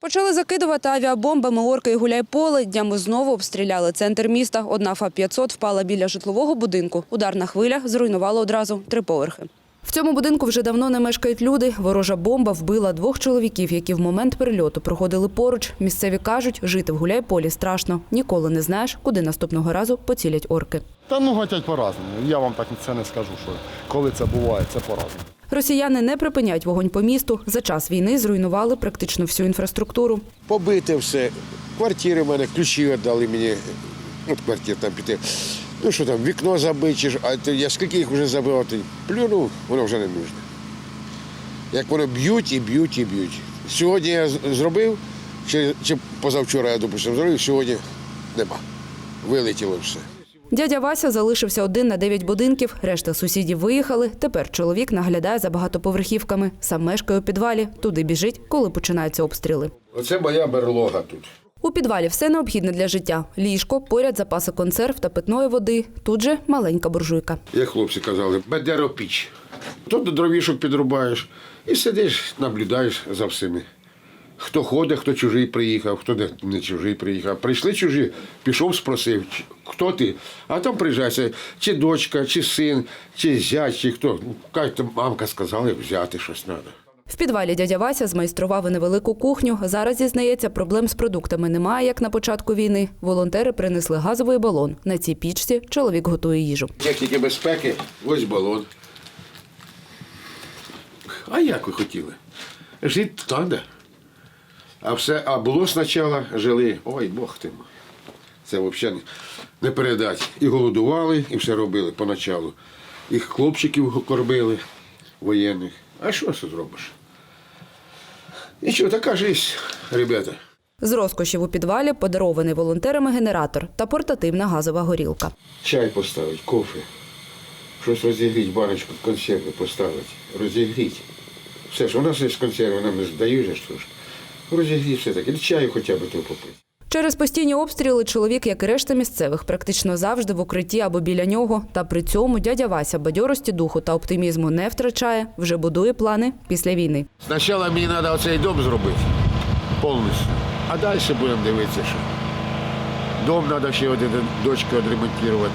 Почали закидувати авіабомбами орки і гуляйполе. Днями знову обстріляли центр міста. Одна ФАП-500 впала біля житлового будинку. Ударна хвиля зруйнувала одразу три поверхи. В цьому будинку вже давно не мешкають люди. Ворожа бомба вбила двох чоловіків, які в момент перельоту проходили поруч. Місцеві кажуть, жити в гуляйполі страшно. Ніколи не знаєш, куди наступного разу поцілять орки. Та ну гатять по-разному. Я вам так це не скажу, що коли це буває, це по-разному. Росіяни не припиняють вогонь по місту. За час війни зруйнували практично всю інфраструктуру. побите все. Квартири в мене, ключі віддали мені. От квартир там піти. Ну що там, вікно забити, а я скільки їх вже забив, плюнув, воно вже не нужне. Як воно б'ють і б'ють і б'ють. Сьогодні я зробив, чи, чи позавчора я, допустимо, зробив, сьогодні нема. Вилетіло все. Дядя Вася залишився один на дев'ять будинків. Решта сусідів виїхали. Тепер чоловік наглядає за багатоповерхівками. Сам мешкає у підвалі. Туди біжить, коли починаються обстріли. Оце моя берлога тут. У підвалі все необхідне для життя: ліжко, поряд запаси консерв та питної води. Тут же маленька буржуйка. Як хлопці казали, бедеропіч. Тут до дровішок підрубаєш і сидиш, наблюдаєш за всіми. Хто ходить, хто чужий приїхав, хто не- чужий приїхав. Прийшли чужі, пішов, спросив, «Ч- хто ти? А там приїжджається, чи дочка, чи син, чи зять, чи хто. Ну, там мамка сказала, взяти щось треба. В підвалі дядя Вася змайстрував невелику кухню. Зараз зізнається, проблем з продуктами немає, як на початку війни. Волонтери принесли газовий балон. На цій пічці чоловік готує їжу. Техніки безпеки, ось балон. А як ви хотіли? Жити треба. А все, а було спочатку, жили, ой, Бог ти мой. Це взагалі не передати. І голодували, і все робили поначалу. І хлопчиків кормили воєнних. А що це зробиш? Нічого, така життя, ребята. З розкошів у підвалі подарований волонтерами генератор та портативна газова горілка. Чай поставити, кофе. Щось розігріти, баночку консерви поставити, розігріти. Все ж у нас є консерви, нам не здають що ж. Розігріти все таки, чаю хоча б то попити. Через постійні обстріли чоловік, як і решта місцевих, практично завжди в укритті або біля нього. Та при цьому дядя Вася бадьорості духу та оптимізму не втрачає, вже будує плани після війни. Спочатку мені треба оцей дом зробити повністю, а далі будемо дивитися, що. Дом треба ще один, дочки відремонтувати.